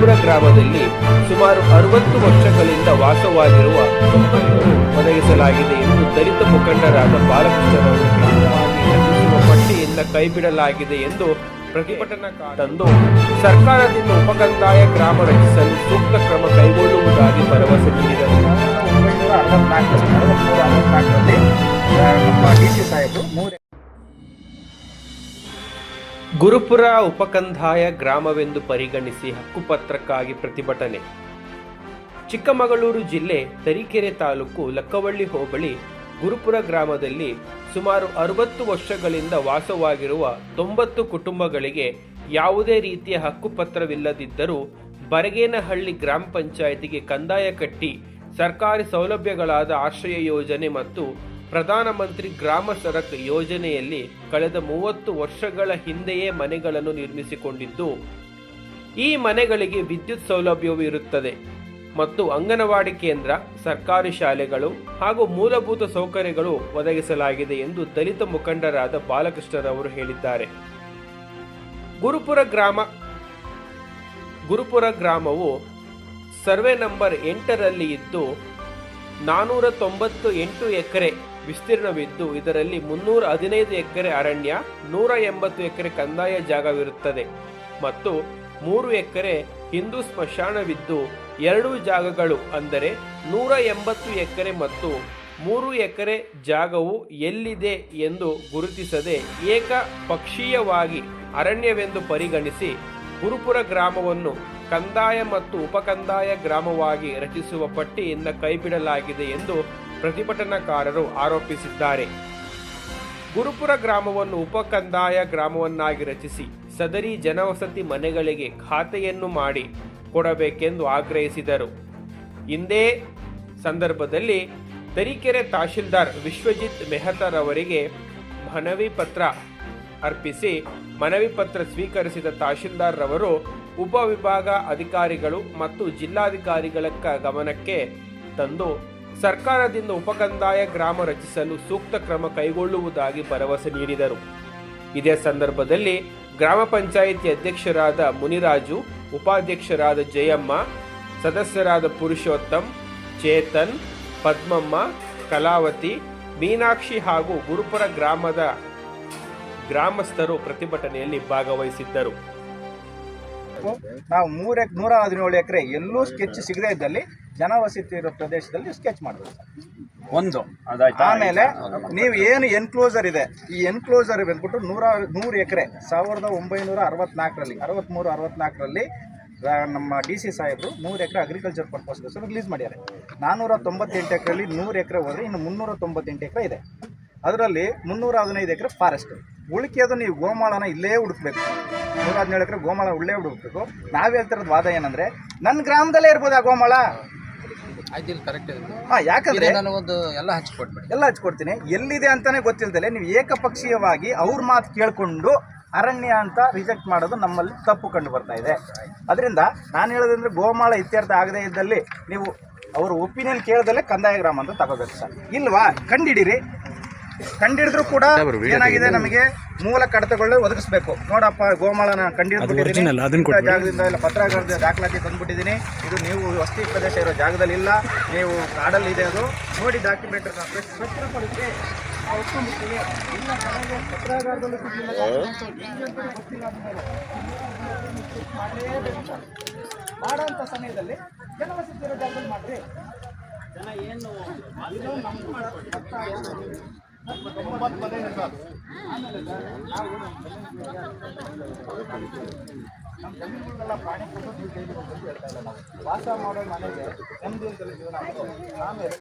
ಗುರುಪುರ ಗ್ರಾಮದಲ್ಲಿ ಸುಮಾರು ಅರವತ್ತು ವರ್ಷಗಳಿಂದ ವಾಸವಾಗಿರುವ ಒದಗಿಸಲಾಗಿದೆ ಎಂದು ದಲಿತ ಮುಖಂಡರಾದ ಬಾಲಕೃಷ್ಣರವರು ಪಟ್ಟಿಯಿಂದ ಕೈಬಿಡಲಾಗಿದೆ ಎಂದು ಪ್ರತಿಭಟನಾ ತಂದು ಸರ್ಕಾರದಿಂದ ಉಪಕಂದಾಯ ಗ್ರಾಮ ರಚಿಸಲು ಸೂಕ್ತ ಕ್ರಮ ಕೈಗೊಳ್ಳುವುದಾಗಿ ಭರವಸೆ ನೀಡಿದರು. ಗುರುಪುರ ಉಪಕಂದಾಯ ಗ್ರಾಮವೆಂದು ಪರಿಗಣಿಸಿ ಹಕ್ಕುಪತ್ರಕ್ಕಾಗಿ ಪ್ರತಿಭಟನೆ. ಚಿಕ್ಕಮಗಳೂರು ಜಿಲ್ಲೆ ತರೀಕೆರೆ ತಾಲೂಕು ಲಕ್ಕವಳ್ಳಿ ಹೋಬಳಿ ಗುರುಪುರ ಗ್ರಾಮದಲ್ಲಿ ಸುಮಾರು ಅರವತ್ತು ವರ್ಷಗಳಿಂದ ವಾಸವಾಗಿರುವ ತೊಂಬತ್ತು ಕುಟುಂಬಗಳಿಗೆ ಯಾವುದೇ ರೀತಿಯ ಹಕ್ಕುಪತ್ರವಿಲ್ಲದಿದ್ದರೂ ಬರಗೇನಹಳ್ಳಿ ಗ್ರಾಮ ಪಂಚಾಯಿತಿಗೆ ಕಂದಾಯ ಕಟ್ಟಿ ಸರ್ಕಾರಿ ಸೌಲಭ್ಯಗಳಾದ ಆಶ್ರಯ ಯೋಜನೆ ಮತ್ತು ಪ್ರಧಾನಮಂತ್ರಿ ಗ್ರಾಮ ಸಡಕ್ ಯೋಜನೆಯಲ್ಲಿ ಕಳೆದ ಮೂವತ್ತು ವರ್ಷಗಳ ಹಿಂದೆಯೇ ಮನೆಗಳನ್ನು ನಿರ್ಮಿಸಿಕೊಂಡಿದ್ದು, ಈ ಮನೆಗಳಿಗೆ ವಿದ್ಯುತ್ ಸೌಲಭ್ಯವೂ ಇರುತ್ತದೆ ಮತ್ತು ಅಂಗನವಾಡಿ ಕೇಂದ್ರ, ಸರ್ಕಾರಿ ಶಾಲೆಗಳು ಹಾಗೂ ಮೂಲಭೂತ ಸೌಕರ್ಯಗಳು ಒದಗಿಸಲಾಗಿದೆ ಎಂದು ದಲಿತ ಮುಖಂಡರಾದ ಬಾಲಕೃಷ್ಣರವರು ಹೇಳಿದ್ದಾರೆ. ಗುರುಪುರ ಗ್ರಾಮ, ಗುರುಪುರ ಗ್ರಾಮವು ಸರ್ವೆ ನಂಬರ್ ಎಂಟರಲ್ಲಿ ಇದ್ದು ನಾನೂರ ತೊಂಬತ್ತು ಎಂಟು ಎಕರೆ ವಿಸ್ತೀರ್ಣವಿದ್ದು, ಇದರಲ್ಲಿ ಮುನ್ನೂರ ಹದಿನೈದು ಎಕರೆ ಅರಣ್ಯ ನೂರ ಎಂಬತ್ತು ಎಕರೆ ಕಂದಾಯ ಜಾಗವಿರುತ್ತದೆ ಮತ್ತು ಮೂರು ಎಕರೆ ಹಿಂದೂ ಸ್ಮಶಾನವಿದ್ದು, ಎರಡು ಜಾಗಗಳು ಅಂದರೆ ನೂರ ಎಂಬತ್ತು ಎಕರೆ ಮತ್ತು ಮೂರು ಎಕರೆ ಜಾಗವು ಎಲ್ಲಿದೆ ಎಂದು ಗುರುತಿಸದೆ ಏಕ ಪಕ್ಷೀಯವಾಗಿ ಅರಣ್ಯವೆಂದು ಪರಿಗಣಿಸಿ ಗುರುಪುರ ಗ್ರಾಮವನ್ನು ಕಂದಾಯ ಮತ್ತು ಉಪಕಂದಾಯ ಗ್ರಾಮವಾಗಿ ರಚಿಸುವ ಪಟ್ಟಿಯಿಂದ ಕೈಬಿಡಲಾಗಿದೆ ಎಂದು ಪ್ರತಿಭಟನಾಕಾರರು ಆರೋಪಿಸಿದ್ದಾರೆ. ಗುರುಪುರ ಗ್ರಾಮವನ್ನು ಉಪಕಂದಾಯ ಗ್ರಾಮವನ್ನಾಗಿ ರಚಿಸಿ ಸದರಿ ಜನವಸತಿ ಮನೆಗಳಿಗೆ ಖಾತೆಯನ್ನು ಮಾಡಿ ಕೊಡಬೇಕೆಂದು ಆಗ್ರಹಿಸಿದರು. ಇಂದೇ ಸಂದರ್ಭದಲ್ಲಿ ತರೀಕೆರೆ ತಹಶೀಲ್ದಾರ್ ವಿಶ್ವಜಿತ್ ಮೆಹತಾರವರಿಗೆ ಮನವಿ ಪತ್ರ ಅರ್ಪಿಸಿ ಮನವಿ ಪತ್ರ ಸ್ವೀಕರಿಸಿದ ತಹಶೀಲ್ದಾರ್ ರವರು ಉಪವಿಭಾಗ ಅಧಿಕಾರಿಗಳು ಮತ್ತು ಜಿಲ್ಲಾಧಿಕಾರಿಗಳ ಗಮನಕ್ಕೆ ತಂದು ಸರ್ಕಾರದಿಂದ ಉಪಕಂದಾಯ ಗ್ರಾಮ ರಚಿಸಲು ಸೂಕ್ತ ಕ್ರಮ ಕೈಗೊಳ್ಳುವುದಾಗಿ ಭರವಸೆ ನೀಡಿದರು. ಇದೇ ಸಂದರ್ಭದಲ್ಲಿ ಗ್ರಾಮ ಪಂಚಾಯಿತಿ ಅಧ್ಯಕ್ಷರಾದ ಮುನಿರಾಜು, ಉಪಾಧ್ಯಕ್ಷರಾದ ಜಯಮ್ಮ, ಸದಸ್ಯರಾದ ಪುರುಷೋತ್ತಮ್, ಚೇತನ್, ಪದ್ಮಮ್ಮ, ಕಲಾವತಿ, ಮೀನಾಕ್ಷಿ ಹಾಗೂ ಗುರುಪುರ ಗ್ರಾಮದ ಗ್ರಾಮಸ್ಥರು ಪ್ರತಿಭಟನೆಯಲ್ಲಿ ಭಾಗವಹಿಸಿದ್ದರು. ನಾವು ಮೂರ ನೂರ ಹದಿನೇಳು ಎಕರೆ ಎಲ್ಲೂ ಸ್ಕೆಚ್ ಸಿಗದೇ ಇದ್ದಲ್ಲಿ ಜನವಸತಿ ಇರೋ ಪ್ರದೇಶದಲ್ಲಿ ಸ್ಕೆಚ್ ಮಾಡಬೇಕು ಒಂದು ಆಮೇಲೆ ನೀವು ಏನು ಎನ್ಕ್ಲೋಸರ್ ಇದೆ ಈ ಎನ್ಕ್ಲೋಸರ್ ಬಂದ್ಬಿಟ್ಟು ನೂರ ನೂರು ಎಕರೆ ಸಾವಿರದ ಒಂಬೈನೂರ ಅರವತ್ನಾಲ್ಕರಲ್ಲಿ ಅರವತ್ಮೂರು ಅರವತ್ನಾಲ್ಕರಲ್ಲಿ ನಮ್ಮ ಡಿ ಸಿ ಸಾಹೇಬರು ನೂರು ಎಕರೆ ಅಗ್ರಿಕಲ್ಚರ್ ಪರ್ಪಸ್ಗೋಸ್ಕರ ರಿಲೀಸ್ ಮಾಡ್ಯಾರೆ. ನಾನ್ನೂರ ತೊಂಬತ್ತೆಂಟು ಎಕರೆಯಲ್ಲಿ ನೂರು ಎಕರೆ ಹೋದರೆ ಇನ್ನು ಮುನ್ನೂರ ತೊಂಬತ್ತೆಂಟು ಎಕರೆ ಇದೆ. ಅದರಲ್ಲಿ ಮುನ್ನೂರ ಹದಿನೈದು ಎಕರೆ ಫಾರೆಸ್ಟ್ ಉಳಿಕೆದು ನೀವು ಗೋಮಾಳನ ಇಲ್ಲೇ ಹುಡುಕ್ಬೇಕು. ನೂರ ಹದಿನೇಳು ಎಕರೆ ಗೋಮಾಳ ಉಳ್ಳೇ ಹುಡುಕ್ಬೇಕು. ನಾವು ಹೇಳ್ತಿರೋದು ವಾದ ಏನಂದರೆ ನನ್ನ ಗ್ರಾಮದಲ್ಲೇ ಇರ್ಬೋದು ಆ ಗೋಮಾಳ? ಆಯ್ತು ಇಲ್ಲಿ ಕರೆಕ್ಟ್ ಇದೆ ಹಾಂ ಯಾಕಂದರೆ ನಾನು ಒಂದು ಎಲ್ಲ ಎಲ್ಲ ಹಚ್ಕೊಡ್ತೀನಿ. ಎಲ್ಲಿದೆ ಅಂತಾನೆ ಗೊತ್ತಿಲ್ದಲೆ ನೀವು ಏಕಪಕ್ಷೀಯವಾಗಿ ಅವ್ರ ಮಾತು ಕೇಳಿಕೊಂಡು ಅರಣ್ಯ ಅಂತ ರಿಜೆಕ್ಟ್ ಮಾಡೋದು ನಮ್ಮಲ್ಲಿ ತಪ್ಪು ಕಂಡು ಬರ್ತಾ ಇದೆ. ಅದರಿಂದ ನಾನು ಹೇಳೋದಂದ್ರೆ ಗೋಮಾಳ ಇತ್ಯರ್ಥ ಆಗದೇ ಇದ್ದಲ್ಲಿ ನೀವು ಅವ್ರ ಒಪಿನಿಯನ್ ಕೇಳ್ದಲ್ಲೇ ಕಂದಾಯ ಗ್ರಾಮ ಅಂತ ತಗೋಬೇಕು ಸರ್. ಇಲ್ವಾ? ಕಂಡಿಡಿರಿ. ಕಂಡಿಡಿದ್ರು ಕೂಡ ಏನಾಗಿದೆ ನಮಗೆ ಮೂಲ ಕಡತಗಳು ಒದಗಿಸ್ಬೇಕು. ನೋಡಪ್ಪ ಗೋಮಾಳನ ಕಂಡಿಡ್ಬಿಟ್ಟಿದ್ದೀನಿ ಜಾಗದಿಂದ ಇಲ್ಲ ಪತ್ರ ದಾಖಲಾತಿ ತಂದ್ಬಿಟ್ಟಿದ್ದೀನಿ. ಇದು ನೀವು ವಸತಿ ಪ್ರದೇಶ ಇರೋ ಜಾಗದಲ್ಲಿ ಇಲ್ಲ ನೀವು ಕಾಡಲ್ಲಿ ಇದೆ ಅದು. ನೋಡಿ ಡಾಕ್ಯುಮೆಂಟ್ ಪಡಿಸಿ ಇಲ್ಲ ಪತ್ರಾಗಾರದಲ್ಲೂ. ಮಾಡೋಂಥ ಸಮಯದಲ್ಲಿ ಜನವಸತಿ ಇರೋ ಜಾಗದಲ್ಲಿ ಮಾಡ್ರಿ. ಇದು ನಮ್ಮ ಪ್ರಾಣಿ ಕೊಟ್ಟು ವಾಸ ಮಾಡೋ ಮನೆಗೆ ನೆಮ್ಮದಿಯಿಂದ ಜೀವನ. ಆಮೇಲೆ